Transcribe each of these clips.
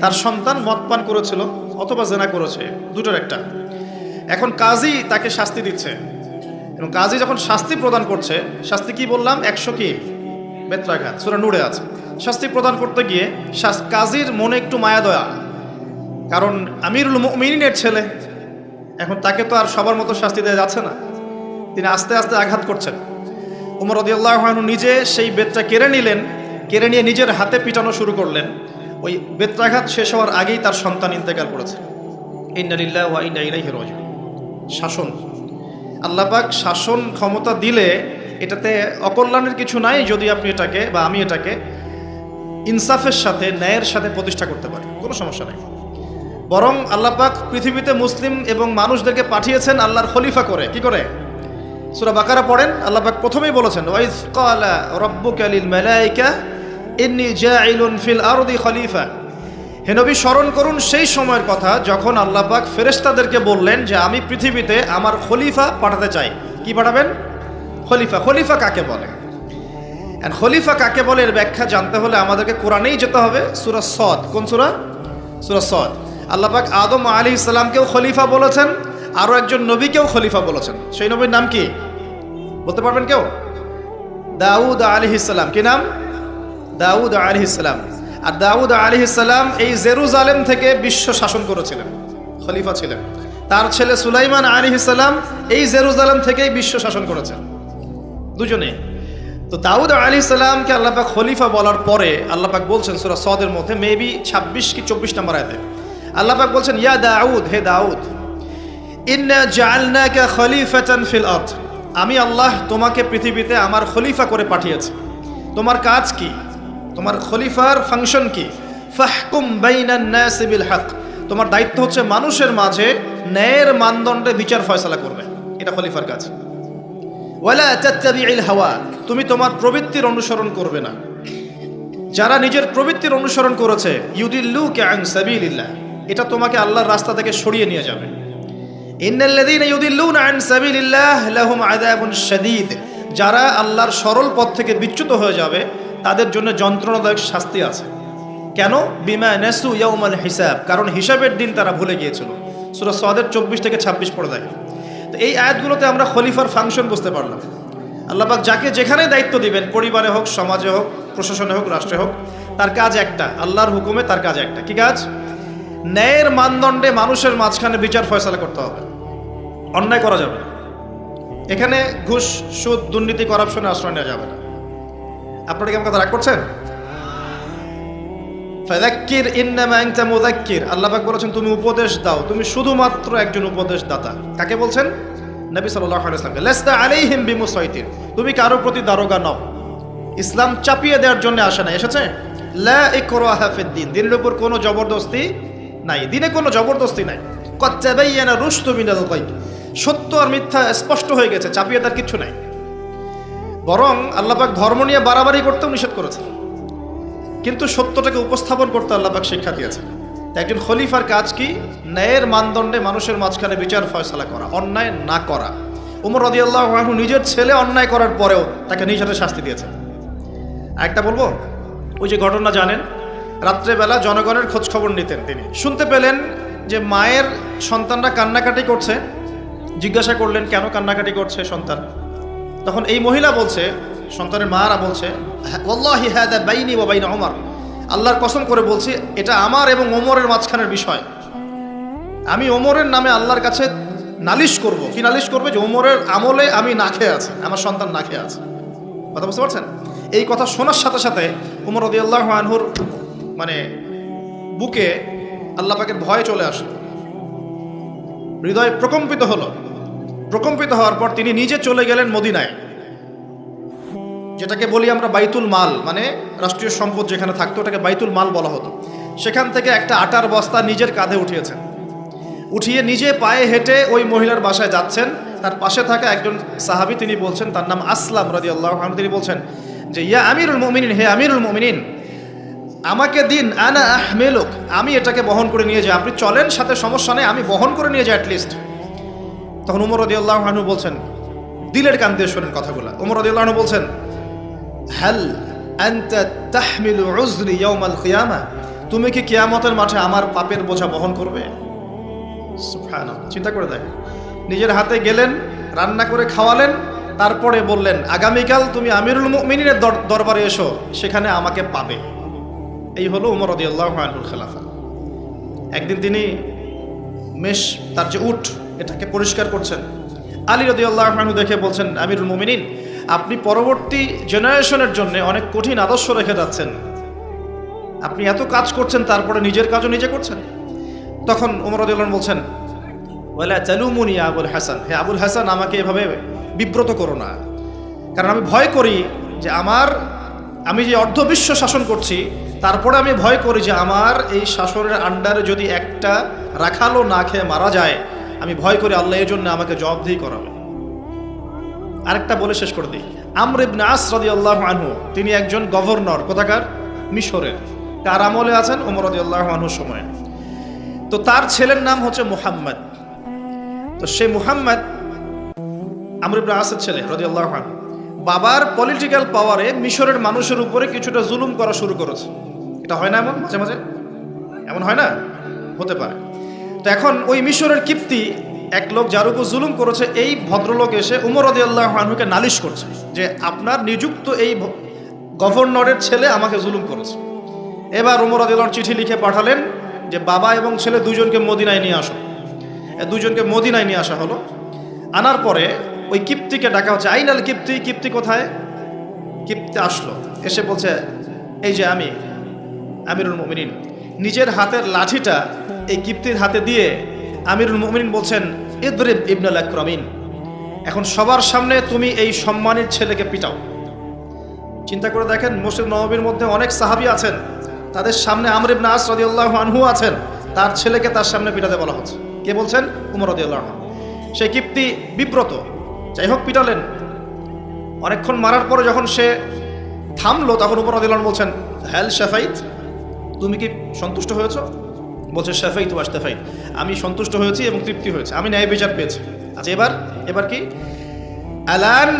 তার সন্তান মদ পান করেছিল অথবা জেনা করেছে, দুটোর একটা। এখন কাজী তাকে শাস্তি দিচ্ছে। এবং কাজী যখন শাস্তি প্রদান করছে, শাস্তি কি বললাম? একশো কি? বেত্রাঘাত, সুরা নুড়ে আছে। শাস্তি প্রদান করতে গিয়ে কাজীর মনে একটু মায়া দয়া। কারণ আমিরুল মিনিনের ছেলে। এখন তাকে তো আর সবার মতো শাস্তি দেওয়া যাচ্ছে না। তিনি আস্তে আস্তে আঘাত করছেন। উমর রদিয়াল্লাহ নিজে সেই বেতটা কেড়ে নিলেন, কেড়ে নিয়ে নিজের হাতে পিটানো শুরু করলেন। ওই বেত্রাঘাত শেষ হওয়ার আগেই তার সন্তান ইন্তেকাল করেছে। ইন্নালিল্লাহ ওয়া ইন্না ইলাইহি শাসন। আল্লাহ পাক শাসন ক্ষমতা দিলে এটাতে অকল্যাণের কিছু নাই যদি আপনি এটাকে বা আমি এটাকে ইনসাফের সাথে, ন্যায়ের সাথে প্রতিষ্ঠা করতে পারি। কোনো সমস্যা নেই। বরং আল্লাহ পাক পৃথিবীতে মুসলিম এবং মানুষদেরকে পাঠিয়েছেন আল্লাহর খলিফা করে। কি করে? সুরা বাকারা পড়েন। আল্লাহ পাক প্রথমেই বলেছেন ওয়াইজ ক্বালা রাব্বুকা লিল মালাইকা ইন্নী জাইলুন ফিল আরদি খলিফা। হে নবী, স্মরণ করুন সেই সময়ের কথা যখন আল্লাহ পাক ফেরেশতাদেরকে বললেন যে, আমি পৃথিবীতে আমার খলিফা পাঠাতে চাই। কি পাঠাবেন? খলিফা। খলিফা কাকে বলে? And খলিফা কাকে বলে এর ব্যাখ্যা জানতে হলে আমাদেরকে কোরআনেই যেতে হবে। সুরা সদ। কোন সুরা? সুরা সদ। আল্লাহ পাক আদম আলী ইসলামকেও খলিফা বলেছেন, আরও একজন নবীকেও খলিফা বলেছেন। সেই নবীর নাম কি? বলতে পারবেন কেউ? দাউদ আলী ইসলাম কি নাম? দাউদ আলী ইসলাম আর দাউদ আলী ইসলাম এই জেরুজালেম থেকে বিশ্ব শাসন করেছিলেন, খলিফা ছিলেন। তার ছেলে সুলাইমান আলী ইসলাম এই জেরুজালেম থেকেই বিশ্ব শাসন করেছেন। দুজনে তো দাউদ আলী সালামকে আল্লাপাক খলিফা বলার পরে আল্লাপাক বলছেন সুরা সদের মধ্যে, মেবি ছাব্বিশ কি চব্বিশ নম্বর আয়তে আল্লাপাক বলছেন, ইয়া দাউদ, হে দাউদ ফিল আমি আল্লাহ তোমাকে পৃথিবীতে আমার খলিফা করে পাঠিয়েছি। তোমার কাজ কি? তোমার খলিফার ফাংশন কি? ফাহকুম বাইনান নাসি বিল হক। তোমার দায়িত্ব হচ্ছে মানুষের মাঝে ন্যায়ের মানদণ্ডে বিচার ফয়সালা করবে। এটা খলিফার কাজ। ওয়ালা তাত্তাবিউল হাওয়া। তুমি তোমার প্রবৃত্তির অনুসরণ করবে না। যারা নিজের প্রবৃত্তির অনুসরণ করেছে, ইউদিল্লুকা আন সাবিলিল্লাহ। এটা তোমাকে আল্লাহর রাস্তা থেকে সরিয়ে নিয়ে যাবে। যারা আল্লাহর সরল পথ থেকে বিচ্যুত হয়ে যাবে তাদের জন্য যন্ত্রণাদায়ক শাস্তি আছে। কেন? বিমা নেসু ইয়াউমাল হিসাব। কারণ হিসাবের দিন তারা ভুলে গিয়েছিল। সূরা সদের চব্বিশ থেকে ছাব্বিশ পড়ে দেখে তো এই আয়াতগুলোতে আমরা খলিফার ফাংশন বুঝতে পারলাম। আল্লাহবাক যাকে যেখানে দায়িত্ব দিবেন, পরিবারে হোক, সমাজে হোক, প্রশাসনে হোক, রাষ্ট্রে হোক, তার কাজ একটা। আল্লাহর হুকুমে তার কাজ একটা। কি কাজ? ন্যায়ের মানদণ্ডে মানুষের মাঝখানে বিচার ফয়সালা করতে হবে। অন্যায় করা যাবে এখানে ঘুষ, সুদ, দুর্নীতি করাপশনে আশ্রয় নেওয়া যাবে না। আপনারা কি আমার কথা রাগ করছেন? ফাদাক্কির ইন্নামা আনতা মুযাক্কির। আল্লাহ পাক বলেছেন, তুমি উপদেশ দাও। তুমি শুধুমাত্র একজন উপদেশ দাতা কাকে বলছেন? নবী সাল্লাল্লাহু আলাইহি ওয়াসাল্লাম। লাস্তা আলাইহিম বিমুসাইতির। তুমি কারও প্রতি দারোগা নও। ইসলাম চাপিয়ে দেওয়ার জন্য আসে না এসেছে? লা ইকরাহা ফিদ দিন দিনের উপর কোনো জবরদস্তি নাই। দিনে কোনো জবরদস্তি নাই। তাবায়্যানা রুশদু মিনাল গায়ব। সত্য আর মিথ্যা স্পষ্ট হয়ে গেছে। চাপিয়ে দেওয়ার কিছু নাই। বরং আল্লাহ পাক ধর্ম নিয়ে বাড়াবাড়ি করতেও নিষেধ করেছেন। কিন্তু সত্যটাকে উপস্থাপন করতে আল্লাপাক শিক্ষা দিয়েছেন। একজন খলিফার কাজ কি? ন্যায়ের মানদণ্ডে মানুষের মাঝখানে বিচার ফয়সলা করা, অন্যায় না করা। উমর রদিয়াল্লাহ আনহু নিজের ছেলে অন্যায় করার পরেও তাকে নিজ হাতে শাস্তি দিয়েছেন। একটা বলব? ওই যে ঘটনা জানেন, রাত্রেবেলা জনগণের খোঁজ খবর নিতেন তিনি। শুনতে পেলেন যে মায়ের সন্তানরা কান্নাকাটি করছে। জিজ্ঞাসা করলেন, কেন কান্নাকাটি করছে সন্তান? তখন এই মহিলা বলছে, সন্তানের মারা বলছে ওয়া বাইনা ওমর আল্লাহর কসম করে বলছি, এটা আমার এবং ওমরের মাঝখানের বিষয়। আমি ওমরের নামে আল্লাহর কাছে নালিশ করব। কি নালিশ করবে? যে ওমরের আমলে আমি না খেয়ে আছি, আমার সন্তান না খেয়ে আছে। কথা বুঝতে পারছেন? এই কথা শোনার সাথে সাথে উমর রদিয়াল্লাহ আনহুর মানে বুকে আল্লাহ পাকের ভয় চলে আসলো। হৃদয় প্রকম্পিত হলো। প্রকম্পিত হওয়ার পর তিনি নিজে চলে গেলেন মদিনায়। যেটাকে বলি আমরা বাইতুল মাল মানে রাষ্ট্রীয় সম্পদ যেখানে থাকতো, ওটাকে বাইতুল মাল বলা হতো। সেখান থেকে একটা আটার বস্তা নিজের কাঁধে উঠিয়েছেন। উঠিয়ে নিজে পায়ে হেঁটে ওই মহিলার বাসায় যাচ্ছেন। তার পাশে থাকা একজন সাহাবি, তিনি বলছেন, তার নাম আসলাম রাজি আল্লাহ তিনি বলছেন যে, ইয়া আমিরুল মমিনিন, হে আমিরুল মমিনিন, আমাকে দিন, আনা আহমেলুক, আমি এটাকে বহন করে নিয়ে যাই। আপনি চলেন, সাথে সমস্যা নেই, আমি বহন করে নিয়ে যাই অ্যাটলিস্ট তখন উমর রদি আল্লাহ বলছেন, দিলের কান দিয়ে শোনেন কথাগুলো। উমর রদি আল্লাহ বলছেন হ্যাল তুমি কি কিয়ামতের মাঠে আমার পাপের বোঝা বহন করবে। চিন্তা করে দেখ নিজের হাতে গেলেন, রান্না করে খাওয়ালেন, তারপরে বললেন, আগামীকাল তুমি আমিরুল মুমিনের দর- দরবারে এসো, সেখানে আমাকে পাবে। এই হলো উমর রদিয়াল্লাহ আনহুল খেলাফা একদিন তিনি মেষ তার যে উট এটাকে পরিষ্কার করছেন। আলী রদিয়াল্লাহ আনহু দেখে বলছেন, আমিরুল মুমিনিন, আপনি পরবর্তী জেনারেশনের জন্য অনেক কঠিন আদর্শ রেখে যাচ্ছেন। আপনি এত কাজ করছেন, তারপরে নিজের কাজও নিজে করছেন। তখন উমর রদিয়াল্লাহ বলছেন, ওয়ালা চালুমুনি আবুল হাসান। হে আবুল হাসান, আমাকে এভাবে বিব্রত করো না। কারণ আমি ভয় করি যে আমার, আমি যে অর্ধবিশ্ব শাসন করছি, তারপরে আমি ভয় করি যে আমার এই শাসনের আন্ডারে যদি একটা রাখালো না খেয়ে মারা যায় আমি ভয় করে আল্লাহ এই জন্য আমাকে জবাবদিহি করাবে আরেকটা বলে শেষ করে দিই। আমর ইবনে আস রাদিয়াল্লাহু আনহু, তিনি একজন গভর্নর, কোথাকার? মিশরের। কার আমলে আছেন ওমর রাদিয়াল্লাহু আনহুর সময়ে। তো তার ছেলের নাম হচ্ছে মুহাম্মদ। তো সেই মুহাম্মদ আমর ইবনে আসের ছেলে রাদিয়াল্লাহু আনহু। বাবার পলিটিক্যাল পাওয়ারে মিশরের মানুষের উপরে কিছুটা জুলুম করা শুরু করেছে। এটা হয় না এমন মাঝে মাঝে? এমন হয় না? হতে পারে। তো এখন ওই মিশরের কিপ্তি, এক লোক যার উপর জুলুম করেছে, এই ভদ্রলোক এসে উমর রদিয়াল্লাহ আনহুকে নালিশ করছে যে আপনার নিযুক্ত এই গভর্নরের ছেলে আমাকে জুলুম করেছে। এবার উমর রদিয়াল্লাহ চিঠি লিখে পাঠালেন যে বাবা এবং ছেলে দুজনকে মদিনায় নিয়ে আসো। দুজনকে মদিনায় নিয়ে আসা হলো। আনার পরে ওই কিপ্তিকে ডাকা হচ্ছে আইনাল কিপ্তি কিপ্তি কোথায়? কিপ্তি আসলো, এসে বলছে, এই যে আমি, আমিরুল মুমিনিন। নিজের হাতের লাঠিটা এই কিপ্তির হাতে দিয়ে আমিরুল মুমিনিন বলছেন, ইদরিব ইবনুল আকরামিন, এখন সবার সামনে তুমি এই সম্মানের ছেলেকে পিটাও। চিন্তা করে দেখেন মুসলিম নবীর মধ্যে অনেক সাহাবি আছেন, তাদের সামনে আমর ইবনে আস রাদিয়াল্লাহু আনহু আছেন, তার ছেলেকে তার সামনে পিটাতে বলা হচ্ছে। কে বলছেন? উমর রাদিয়াল্লাহু আনহু। সেই কিপ্তি বিব্রত, যাই হোক পিটালেন। অনেকক্ষণ মারার পরে যখন সে থামলো, তখন উমর রাদিয়াল্লাহু আনহু বলছেন হ্যাল শাফাইত তুমি কি সন্তুষ্ট হয়েছো? বলছে শাফাইত ওয়াস্তাফাইত আমি সন্তুষ্ট হয়েছি এবং তৃপ্তি হয়েছে। আমি ন্যায় বিচার পেয়েছি। আচ্ছা এবার এবার কি? আলান,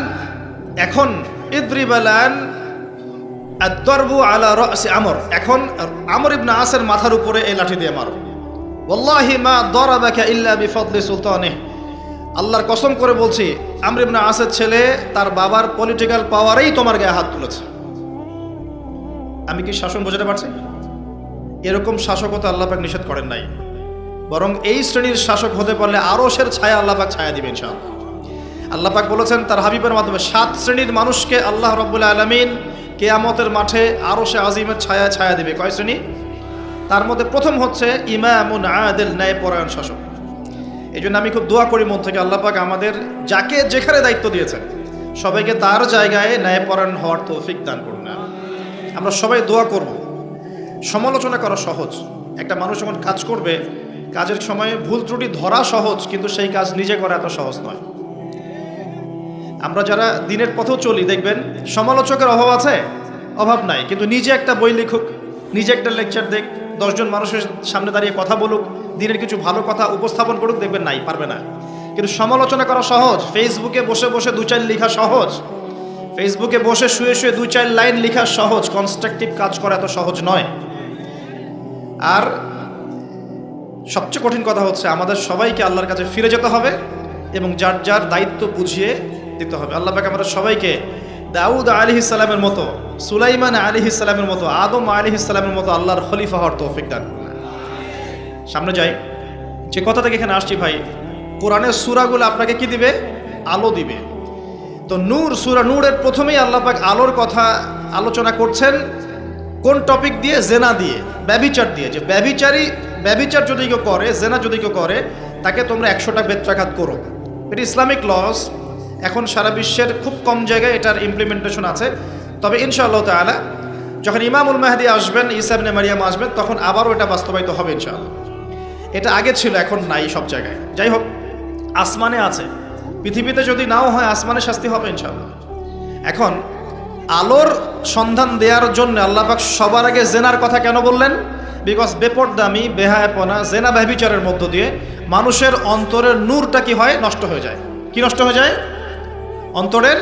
এখন ইদ্রিব আলান আদরবু আলা রাসি আমর। এখন, আমর ইবনে আসের মাথার উপরে এই লাঠি দিয়ে মারো। ওয়াল্লাহি মা দরাবাকা ইল্লা বিফদলি সুলতানিহ। আল্লাহর কসম করে বলছি, আমর ইবনে আসের ছেলে তার বাবার পলিটিক্যাল পাওয়ারেই তোমার গায়ে হাত তুলেছে। আমি কি শাসন বোঝাতে পারছি? এরকম শাসকতা আল্লাপাক নিষেধ করেন নাই। বরং এই শ্রেণির শাসক হতে পারলে আরশের ছায়া আল্লাপাক ছায়া দিবেন ইনশাআল্লাহ। আল্লাপাক বলেছেন, তার হাবিবের মাধ্যমে সাত শ্রেণির মানুষকে আল্লাহ রব্বুল্লা আলমিন কেয়ামতের মাঠে আরও সে আজিমের ছায়া ছায়া দিবে। কয় শ্রেণি? তার মধ্যে প্রথম হচ্ছে ইমামুন আদেল ন্যায় পরায়ণ শাসক। এই জন্য আমি খুব দোয়া করি মন থেকে আল্লাপাক আমাদের যাকে যেখানে দায়িত্ব দিয়েছেন, সবাইকে তার জায়গায় ন্যায়পরায়ণ হওয়ার তৌফিক দান করুন। আমরা সবাই দোয়া করব। সমালোচনা করা সহজ। একটা মানুষ যখন কাজ করবে, কাজের সময়ে ভুল ত্রুটি ধরা সহজ, কিন্তু সেই কাজ নিজে করা এত সহজ নয়। আমরা যারা দিনের পথেও চলি, দেখবেন সমালোচকের অভাব আছে? অভাব নাই। কিন্তু নিজে একটা বই লিখুক, নিজে একটা লেকচার দেখ, দশজন মানুষের সামনে দাঁড়িয়ে কথা বলুক, দিনের কিছু ভালো কথা উপস্থাপন করুক, দেখবেন নাই, পারবে না। কিন্তু সমালোচনা করা সহজ। ফেসবুকে বসে বসে দু চার লেখা সহজ। ফেসবুকে বসে শুয়ে শুয়ে দু চার লাইন লেখা সহজ। কনস্ট্রাকটিভ কাজ করা এত সহজ নয়। আর সবচেয়ে কঠিন কথা হচ্ছে, আমাদের সবাইকে আল্লাহর কাছে ফিরে যেতে হবে এবং যার যার দায়িত্ব বুঝিয়ে দিতে হবে। আল্লাহ পাক আমাদের সবাইকে দাউদ আলী ইসলামের মতো, সুলাইমান আলী ইসলামের মতো, আদম আলী ইসলামের মতো আল্লাহর খলিফা হওয়ার তৌফিক দান। সামনে যাই। যে কথা থেকে এখানে আসছি ভাই, কোরআনের সুরাগুলো আপনাকে কি দিবে? আলো দিবে। তো নূর, সুরা নূরের প্রথমেই আল্লাহ পাক আলোর কথা আলোচনা করছেন। কোন টপিক দিয়ে? জেনা দিয়ে। ব্যবিচার দিয়ে। যে ব্যবিচারী ব্যবিচার যদি কেউ করে, জেনা যদি কেউ করে, তাকে তোমরা একশোটা বেত্রাঘাত করো। এটি ইসলামিক লস। এখন সারা বিশ্বের খুব কম জায়গায় এটার ইমপ্লিমেন্টেশন আছে। তবে ইনশাআল্লাহ তাআলা, যখন ইমামুল মাহদি আসবেন ইসাবনে মারিয়াম আসবেন, তখন আবারও এটা বাস্তবায়িত হবে ইনশাআল্লাহ। এটা আগে ছিল, এখন নাই সব জায়গায়। যাই হোক, আসমানে আছে। পৃথিবীতে যদি নাও হয়, আসমানে শাস্তি হবে ইনশাআল্লাহ। এখন আলোর সন্ধান দেওয়ার জন্য আল্লাপাক সবার আগে জেনার কথা কেন বললেন? বিকজ বেপরদামি, বেহায়াপনা, জেনা ব্যবিচারের মধ্য দিয়ে মানুষের অন্তরের নূরটা কি হয়? নষ্ট হয়ে যায়। কি নষ্ট হয়ে যায়? অন্তরের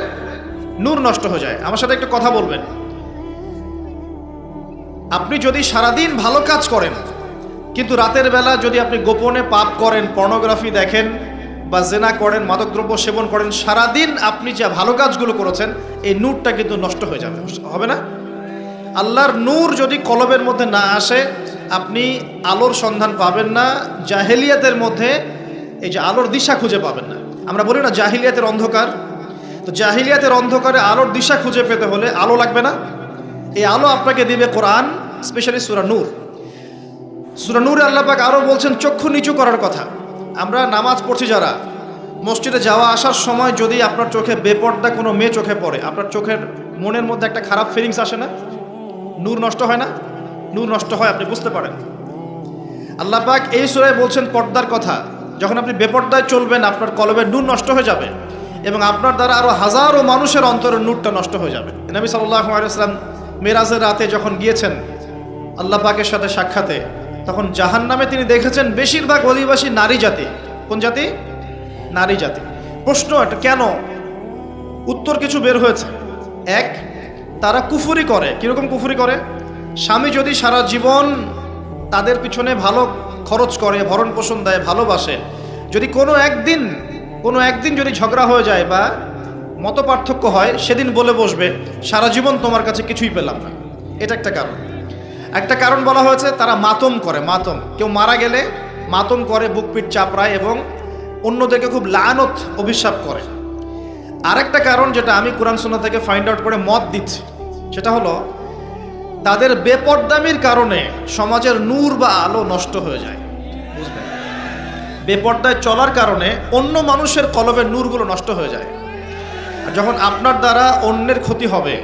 নূর নষ্ট হয়ে যায়। আমার সাথে একটু কথা বলবেন। আপনি যদি সারাদিন ভালো কাজ করেন, কিন্তু রাতের বেলা যদি আপনি গোপনে পাপ করেন পর্নোগ্রাফি দেখেন বা জেনা করেন, মাদকদ্রব্য সেবন করেন, সারাদিন আপনি যে ভালো কাজগুলো করেছেন, এই নূরটা কিন্তু নষ্ট হয়ে যাবে। হবে না? আল্লাহর নূর যদি কলবের মধ্যে না আসে, আপনি আলোর সন্ধান পাবেন না, জাহেলিয়াতের মধ্যে এই যে আলোর দিশা খুঁজে পাবেন না। আমরা বলি না জাহিলিয়াতের অন্ধকার। তো জাহিলিয়াতের অন্ধকারে আলোর দিশা খুঁজে পেতে হলে আলো লাগবে না। এই আলো আপনাকে দিবে কোরআন, স্পেশালি সুরা নূর। সুরা নূরে আল্লাহ পাক আরও বলছেন, চক্ষু নিচু করার কথা। আমরা নামাজ পড়ছি যারা, মসজিদে যাওয়া আসার সময় যদি আপনার চোখে বেপর্দা কোনো মেয়ে চোখে পড়ে, আপনার চোখের মনের মধ্যে একটা খারাপ ফিলিংস আসে না? নূর নষ্ট হয় না? নূর নষ্ট হয়, আপনি বুঝতে পারেন। আল্লাহ পাক এই সুরায় বলছেন পর্দার কথা, যখন আপনি বেপর্দায় চলবেন, আপনার কলবের নূর নষ্ট হয়ে যাবে এবং আপনার দ্বারা আরও হাজারো মানুষের অন্তরের নূরটা নষ্ট হয়ে যাবে। নবী সাল্লাহ আলাইসলাম মেরাজের রাতে যখন গিয়েছেন, আল্লাহ পাকের সাথে সাক্ষাতে তখন জাহান নামে তিনি দেখেছেন বেশিরভাগ অধিবাসী নারী জাতি। কোন জাতি? নারী জাতি। প্রশ্ন একটা কেন? উত্তর কিছু বের হয়েছে। এক, তারা কুফুরি করে। কীরকম কুফুরি করে? স্বামী যদি সারা জীবন তাদের পিছনে ভালো খরচ করে, ভরণ পোষণ দেয়, ভালোবাসে, যদি কোনো একদিন কোনো একদিন যদি ঝগড়া হয়ে যায় বা মত পার্থক্য হয়, সেদিন বলে বসবে, সারা জীবন তোমার কাছে কিছুই পেলাম না। এটা একটা কারণ। একটা কারণ বলা হয়েছে, তারা মাতম করে, মাতম। কেউ মারা গেলে মাতম করে বুকপিট চাপড়ায় এবং অন্যদেরকে খুব লানত অভিশাপ করে। আরেকটা কারণ যেটা আমি কোরআন সুন্না থেকে ফাইন্ড আউট করে মত দিচ্ছি, সেটা হলো তাদের বেপর্দামির কারণে সমাজের নূর বা আলো নষ্ট হয়ে যায়। বুঝবেন বেপর্দায় চলার কারণে অন্য মানুষের কলবের নূরগুলো নষ্ট হয়ে যায়। আর যখন আপনার দ্বারা অন্যের ক্ষতি হবে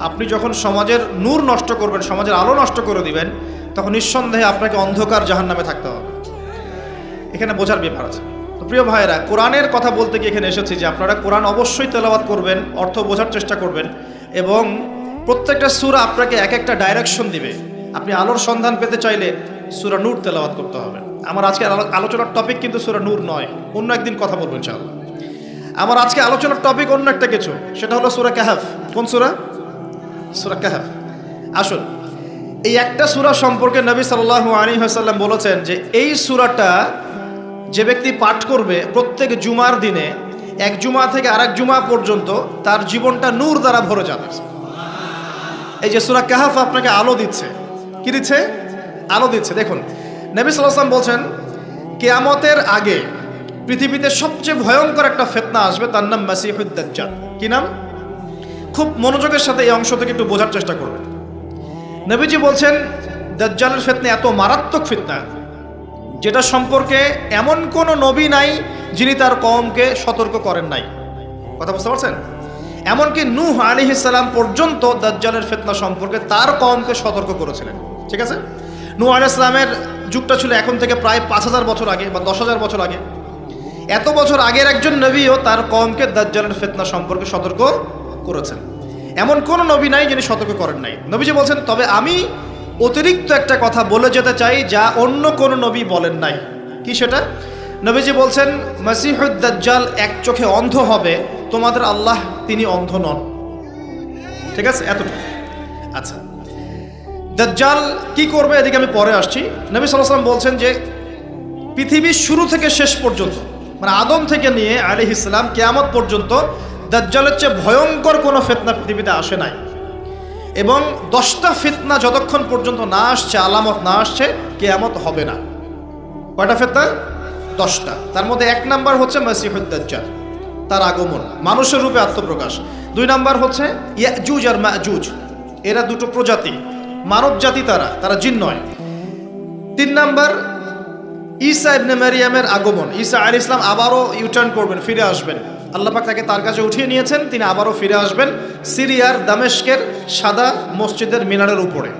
আপনি যখন সমাজের নূর নষ্ট করবেন, সমাজের আলো নষ্ট করে দিবেন, তখন নিঃসন্দেহে আপনাকে অন্ধকার জাহান নামে থাকতে হবে। এখানে বোঝার ব্যাপার আছে। তো প্রিয় ভাইয়েরা, কোরআনের কথা বলতে গিয়ে এখানে এসেছি যে আপনারা কোরআন অবশ্যই তেলাবাদ করবেন, অর্থ বোঝার চেষ্টা করবেন এবং প্রত্যেকটা সুরা আপনাকে এক একটা ডাইরেকশন দিবে। আপনি আলোর সন্ধান পেতে চাইলে সুরা নূর তেলাবাদ করতে হবে। আমার আজকে আলোচনার টপিক কিন্তু সুরা নূর নয়। অন্য একদিন কথা বলব ইনশাআল্লাহ। আমার আজকে আলোচনার টপিক অন্য একটা কিছু, সেটা হলো সুরা কাহাফ। কোন সুরা? সুরা কাহাফ। আসুন, এই একটা সুরা সম্পর্কে নবী সাল্লাহ আলী হাসাল্লাম বলেছেন যে এই সুরাটা যে ব্যক্তি পাঠ করবে প্রত্যেক জুমার দিনে, এক জুমা থেকে আরেক জুমা পর্যন্ত তার জীবনটা নূর দ্বারা ভরে যাবে। এই যে সুরা কাহাফ আপনাকে আলো দিচ্ছে। কি দিচ্ছে? আলো দিচ্ছে। দেখুন, নবী সাল্লাম বলছেন, কেয়ামতের আগে পৃথিবীতে সবচেয়ে ভয়ঙ্কর একটা ফেতনা আসবে, তার নাম মাসিহুদ্দাজ্জাল কি নাম? খুব মনোযোগের সাথে এই অংশ থেকে একটু বোঝার চেষ্টা করবেন। নবীজি বলছেন, দাজ্জালের ফেতনা এত মারাত্মক ফিতনা, যেটা সম্পর্কে এমন কোনো নবী নাই যিনি তার কমকে সতর্ক করেন নাই। কথা বুঝতে পারছেন? এমনকি নূহ আলী ইসালাম পর্যন্ত দাজ্জালের ফেতনা সম্পর্কে তার কমকে সতর্ক করেছিলেন। ঠিক আছে? নূহ আলী ইসলামের যুগটা ছিল এখন থেকে প্রায় পাঁচ হাজার বছর আগে বা দশ হাজার বছর আগে। এত বছর আগের একজন নবীও তার কমকে দাজ্জালের ফেতনা সম্পর্কে সতর্ক করেছেন। এমন কোন নবী নাই যিনি সতর্ক করেন নাই। নবীজি বলছেন, তবে আমি অতিরিক্ত একটা কথা বলে যেতে চাই, যা অন্য কোন নবী বলেন নাই। কি সেটা? নবীজি বলছেন, মাসিহুদ দাজ্জাল এক চোখে অন্ধ হবে, তোমাদের আল্লাহ তিনি অন্ধ নন। ঠিক আছে? এতটুকু। আচ্ছা। দাজ্জাল কি করবে? এদিকে আমি পরে আসছি। নবী সাল্লাম বলছেন যে, পৃথিবীর শুরু থেকে শেষ পর্যন্ত মানে আদম থেকে নিয়ে আলি ইসলাম কেয়ামত পর্যন্ত দাজ্জালের চেয়ে ভয়ঙ্কর কোনো ফেতনা পৃথিবীতে আসে নাই। এবং দশটা ফিতনা যতক্ষণ পর্যন্ত না আসছে, আলামত না আসছে, কেয়ামত হবে না। কয়টা ফেতনা? দশটা। তার মধ্যে এক নাম্বার হচ্ছে মাসিহুদ্দাজ্জাল তার আগমন, মানুষের রূপে আত্মপ্রকাশ। দুই নাম্বার হচ্ছে ইয়াজুজ আর মাজুজ, এরা দুটো প্রজাতি, মানব জাতি তারা তারা জিন নয়। তিন নাম্বার, ঈসা ইবনে মারিয়ামের আগমন, ঈসা আলী ইসলাম আবারও ইউটার্ন করবেন, ফিরে আসবেন। আল্লাহ পাক তাকে তার কাছে উঠিয়ে নিয়েছেন, তিনি আবারও ফিরে আসবেন সিরিয়ার দামেস্কের সাদা মসজিদের মিনারের উপরে।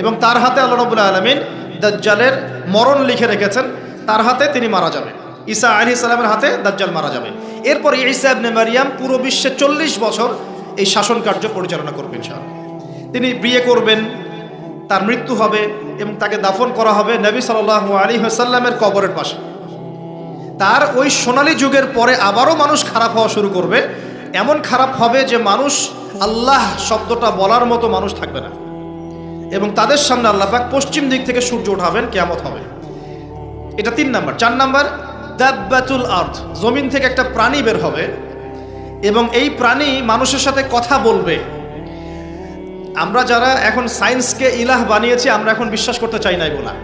এবং তার হাতে আল্লাহ রবুল্লা আলমিন দাজ্জালের মরণ লিখে রেখেছেন, তার হাতে তিনি মারা যাবেন। ঈসা আলী ইসলামের হাতে দাজ্জাল মারা যাবে। এরপর ঈসা ইবনে মারিয়াম পুরো বিশ্বে চল্লিশ বছর এই শাসন কার্য পরিচালনা করবেন ইনশাআল্লাহ। তিনি বিয়ে করবেন, তার মৃত্যু হবে এবং তাকে দাফন করা হবে নবী সাল আলী হাসাল্লামের কবরের পাশে। তার ওই সোনালী যুগের পরে আবারও মানুষ খারাপ হওয়া শুরু করবে। এমন খারাপ হবে যে মানুষ আল্লাহ শব্দটা বলার মতো মানুষ থাকবে না। এবং তাদের সামনে আল্লাহ পাক পশ্চিম দিক থেকে সূর্য উঠাবেন, কেয়ামত হবে। এটা তিন নাম্বার। চার নাম্বার, দাব্বাতুল আর্থ জমিন থেকে একটা প্রাণী বের হবে এবং এই প্রাণী মানুষের সাথে কথা বলবে। আমরা যারা এখন সায়েন্সকে ইলাহ বানিয়েছি, আমরা এখন বিশ্বাস করতে চাই না এগুলা।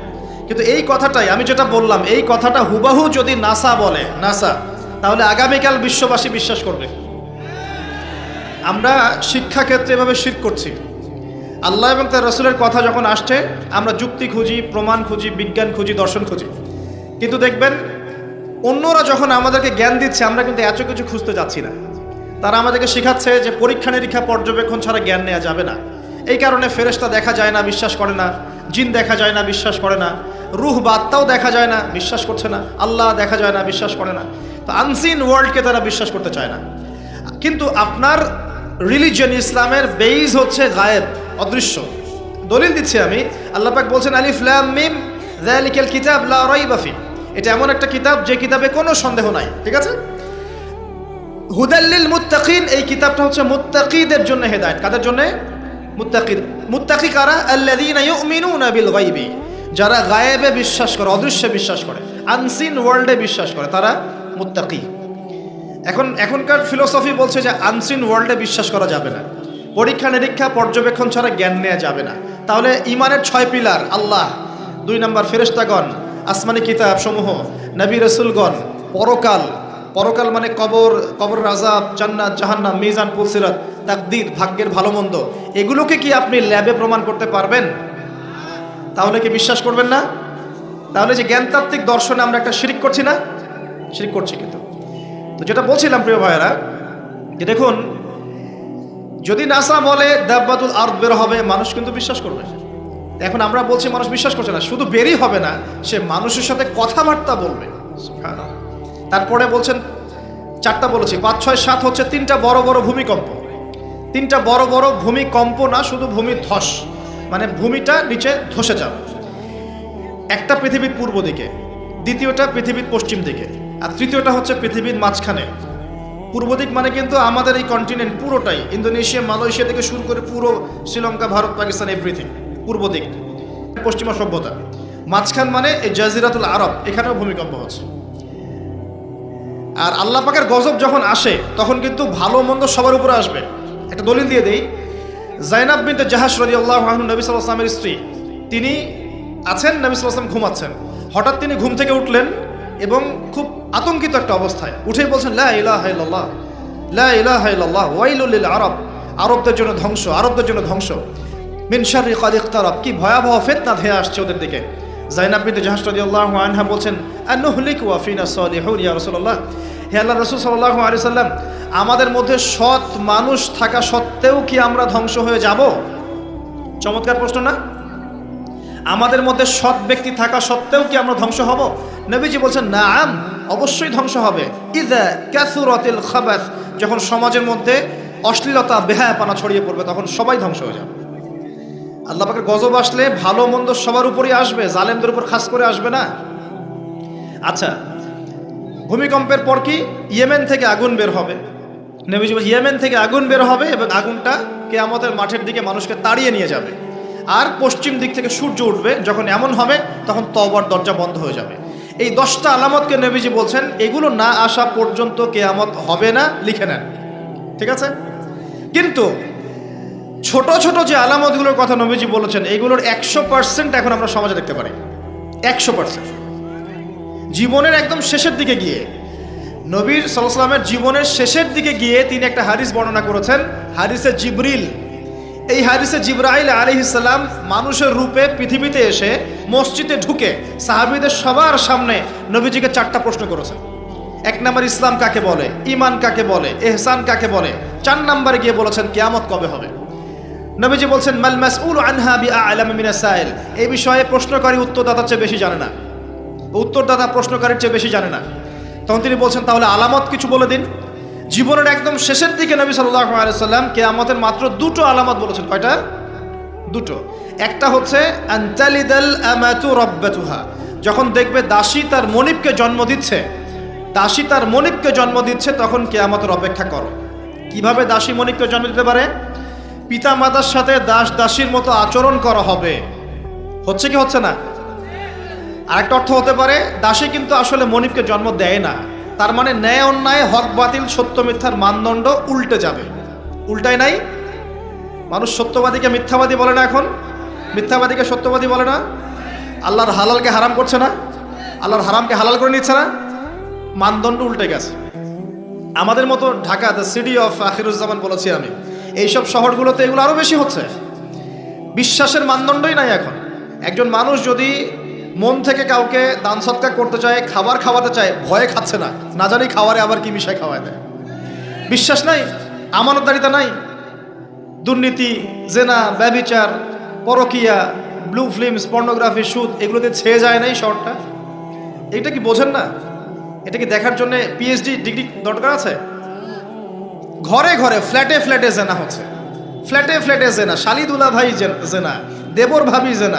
কিন্তু এই কথাটাই, আমি যেটা বললাম, এই কথাটা হুবাহু যদি নাসা বলে, নাসা, তাহলে আগামীকাল বিশ্ববাসী বিশ্বাস করবে। আমরা শিক্ষাক্ষেত্রে এভাবে শির করছি। আল্লাহ এবং তার রসুলের কথা যখন আসছে, আমরা যুক্তি খুঁজি, প্রমাণ খুঁজি, বিজ্ঞান খুঁজি, দর্শন খুঁজি। কিন্তু দেখবেন, অন্যরা যখন আমাদেরকে জ্ঞান দিচ্ছে, আমরা কিন্তু এত কিছু খুঁজতে যাচ্ছি না। তারা আমাদেরকে শেখাচ্ছে যে পরীক্ষা নিরীক্ষা, পর্যবেক্ষণ ছাড়া জ্ঞান নেওয়া যাবে না। এই কারণে ফেরেশতা দেখা যায় না, বিশ্বাস করে না। জিন দেখা যায় না, বিশ্বাস করে না। রুহ বাত্তাও দেখা যায় না, বিশ্বাস করছে না। আল্লাহ দেখা যায় না, বিশ্বাস করে না। তো আনসিন ওয়ার্ল্ডকে তারা বিশ্বাস করতে চায় না। কিন্তু আপনার রিলিজিয়ন ইসলামের বেইজ হচ্ছে গায়েব, অদৃশ্য। দলিল দিচ্ছি আমি, আল্লাহ পাক বলছেন, আলিফ, লাম, মিম, যালিকাল কিতাব, লা রাইবা ফি। এটা এমন একটা কিতাব, যে কিতাবে কোনো সন্দেহ নাই, ঠিক আছে? হুদাল্লিল মুত্তাকিন, এই কিতাবটা হচ্ছে মুত্তাকিদের জন্য হেদায়েত। কাদের জন্য? মুত্তাকিদ মুত্তাকি কারা? আল্লাযীনা ইউমিনুনা বিল গায়বি। যারা গায়েবে বিশ্বাস করে, অদৃশ্যে বিশ্বাস করে আনসিন ওয়ার্ল্ডে বিশ্বাস করে, তারা মুত্তাকি। এখন এখনকার ফিলোসফি বলছে যে আনসিন ওয়ার্ল্ডে বিশ্বাস করা যাবে না। পরীক্ষা নিরীক্ষা, পর্যবেক্ষণ ছাড়া জ্ঞান নেওয়া যাবে না। তাহলে ইমানের ছয় পিলার, আল্লাহ, দুই নম্বর ফেরেস্তাগণ আসমানি কিতাব সমূহ, নবী রসুলগণ, পরকাল পরকাল মানে কবর কবর রাজাব জান্নাত, জাহান্নাম, মিজান পুলসিরাত তাকদির, ভাগ্যের ভালো মন্দ এগুলোকে কি আপনি ল্যাবে প্রমাণ করতে পারবেন? তাহলে কি বিশ্বাস করবেন না? তাহলে যে জ্ঞানতাত্ত্বিক দর্শনে আমরা একটা শিরিক করছি না? শিরিক করছি কিন্তু। তো যেটা বলছিলাম, প্রিয় ভাইয়েরা, যে দেখুন, যদি নাসা বলে দাব্বাতুল আর্থ বের হবে, মানুষ কিন্তু বিশ্বাস করবে। এখন আমরা বলছি মানুষ বিশ্বাস করছে না, শুধু বেরই হবে না, সে মানুষের সাথে কথাবার্তা বলবে। তারপরে বলছেন, চারটা বলেছি, পাঁচ, ছয়, সাত হচ্ছে তিনটা বড় বড় ভূমিকম্প। তিনটা বড় বড় ভূমিকম্প না, শুধু ভূমি ধস। মানে ভূমিটা নিচে ধসে যাবে। একটা পৃথিবীর পূর্ব দিকে, দ্বিতীয়টা পৃথিবীর পশ্চিম দিকে, আর তৃতীয়টা হচ্ছে পৃথিবীর মাঝখানে। পূর্ব দিক মানে কিন্তু আমাদের এই কন্টিনেন্ট পুরোটাই, ইন্দোনেশিয়া, মালয়েশিয়া থেকে শুরু করে পুরো শ্রীলঙ্কা, ভারত, পাকিস্তান এভরিথিং পূর্ব দিক। পশ্চিমা সভ্যতা। মাঝখান মানে এই জাজিরাতুল আরব, এখানেও ভূমিকম্প হচ্ছে। আর আল্লাহ পাকের গজব যখন আসে, তখন কিন্তু ভালো মন্দ সবার উপরে আসবে। একটা দলিল দিয়ে দেই জাইনাব বিনতে জাহাজ রদি আল্লাহ নবী সাল্লামের স্ত্রী। তিনি আছেন নবী সাল্লাম ঘুমাচ্ছেন। হঠাৎ তিনি ঘুম থেকে উঠলেন এবং খুব আতঙ্কিত একটা অবস্থায় উঠেই বলছেন, লা আরব, আরবদের জন্য ধ্বংস, আরবদের জন্য ধ্বংস। মিন শাররি কাদ কি ভয়াবহ ফিতনা ধেয়ে আসছে ওদের দিকে। জাইনাব বিনতে জাহাজ রাদিয়াল্লাহু আনহা বলছেন হে আল্লাহ রসুল সাল্লাল্লাহু আলাইহি সাল্লাম, আমাদের মধ্যে সৎ মানুষ থাকা সত্ত্বেও কি আমরা ধ্বংস হয়ে যাব? চমৎকার প্রশ্ন না? আমাদের মধ্যে সৎ ব্যক্তি থাকা সত্ত্বেও কি আমরা ধ্বংস হব? নবীজি বলছেন, নাম অবশ্যই ধ্বংস হবে। ইদা ক্যাসুরতিল খাবাস, যখন সমাজের মধ্যে অশ্লীলতা, বেহায়াপানা ছড়িয়ে পড়বে, তখন সবাই ধ্বংস হয়ে যাবে। আল্লাহ পাকের গজব আসলে ভালো মন্দ সবার উপরই আসবে, জালেমদের উপর খাস করে আসবে না। আচ্ছা ভূমিকম্পের পর কি? ইয়েমেন থেকে আগুন বের হবে। নবীজি বলছে, ইয়েমেন থেকে আগুন বের হবে এবং আগুনটা কেয়ামতের মাঠের দিকে মানুষকে তাড়িয়ে নিয়ে যাবে। আর পশ্চিম দিক থেকে সূর্য উঠবে যখন এমন হবে তখন তবর দরজা বন্ধ হয়ে যাবে। এই দশটা আলামতকে নবীজি বলছেন এগুলো না আসা পর্যন্ত কেয়ামত হবে না লিখে নেন। ঠিক আছে? কিন্তু ছোট ছোট যে আলামতগুলোর কথা নবীজি বলেছেন এগুলোর একশো পার্সেন্ট এখন আমরা সমাজে দেখতে পারি। একশো পার্সেন্ট জীবনের একদম শেষের দিকে গিয়ে। নবীর সাল্লামের জীবনের শেষের দিকে গিয়ে তিনি একটা হাদিস বর্ণনা করেছেন, হাদিসে জিবরিল। এই হাদিসে জিব্রাইল আলিহিসাল্লাম মানুষের রূপে পৃথিবীতে এসে মসজিদে ঢুকে সাহাবিদের সবার সামনে নবীজিকে চারটা প্রশ্ন করেছেন। এক নম্বর, ইসলাম কাকে বলে? ইমান কাকে বলে? এহসান কাকে বলে? চার নম্বরে গিয়ে বলেছেন, কেয়ামত কবে হবে? নবীজি বলছেন, মাল মাসউল আনহা বি আ'লাম এই বিষয়ে প্রশ্নকারী উত্তরদাতার চেয়ে বেশি জানে না। উত্তরদাতা প্রশ্নকারীর চেয়ে বেশি জানে না। তখন তিনি বলছেন, তাহলে আলামত কিছু বলে দিন। জীবনের একদম শেষের দিকে নবী সাল্লাহ আলাইসাল্লাম কেয়ামতের মাত্র দুটো আলামত বলেছেন। কয়টা? দুটো। একটা হচ্ছে যখন দেখবে দাসী তার মনিবকে জন্ম দিচ্ছে, দাসী তার মনিবকে জন্ম দিচ্ছে, তখন কেয়ামতের অপেক্ষা করো। কীভাবে দাসী মনিবকে জন্ম দিতে পারে? পিতা মাতার সাথে দাস দাসীর মতো আচরণ করা হবে। হচ্ছে কি হচ্ছে না? আরেকটা অর্থ হতে পারে, দাসী কিন্তু আসলে মনিবকে জন্ম দেয় না। তার মানে ন্যায় অন্যায়, হক বাতিল, সত্য মিথ্যার মানদণ্ড উল্টে যাবে। উল্টায় নাই। মানুষ সত্যবাদীকে মিথ্যাবাদী বলে না এখন। মিথ্যাবাদীকে সত্যবাদী বলে না। আল্লাহর হালালকে হারাম করছে না। আল্লাহর হারামকে হালাল করে নিচ্ছে না। মানদণ্ড উল্টে গেছে। আমাদের মতো Dhaka the city of Akhiruzzaman বলেছি আমি। এইসব শহরগুলোতে এগুলো আরও বেশি হচ্ছে। বিশ্বাসের মানদণ্ডই নাই এখন। একজন মানুষ যদি মন থেকে কাউকে দান সৎকার করতে চায়, খাবার খাওয়াতে চায়, ভয়ে খাচ্ছে না। না জানি খাবারে আবার কি মিশায় খাওয়ায় দেয়। বিশ্বাস নাই, আমানতদারিতা নাই। দুর্নীতি, জেনা, ব্যবিচার, পরকিয়া ব্লু ফিল্মস পর্নোগ্রাফি সুদ এগুলোতে ছেয়ে যায় নাই শহরটা। এটা কি বোঝেন না? এটা কি দেখার জন্য পিএইচডি ডিগ্রি দরকার আছে? ঘরে ঘরে ফ্ল্যাটে ফ্ল্যাটে জেনা হচ্ছে। ফ্ল্যাটে ফ্ল্যাটে জেনা, শালিদুলা ভাই জেনা, দেবর ভাবি জেনা।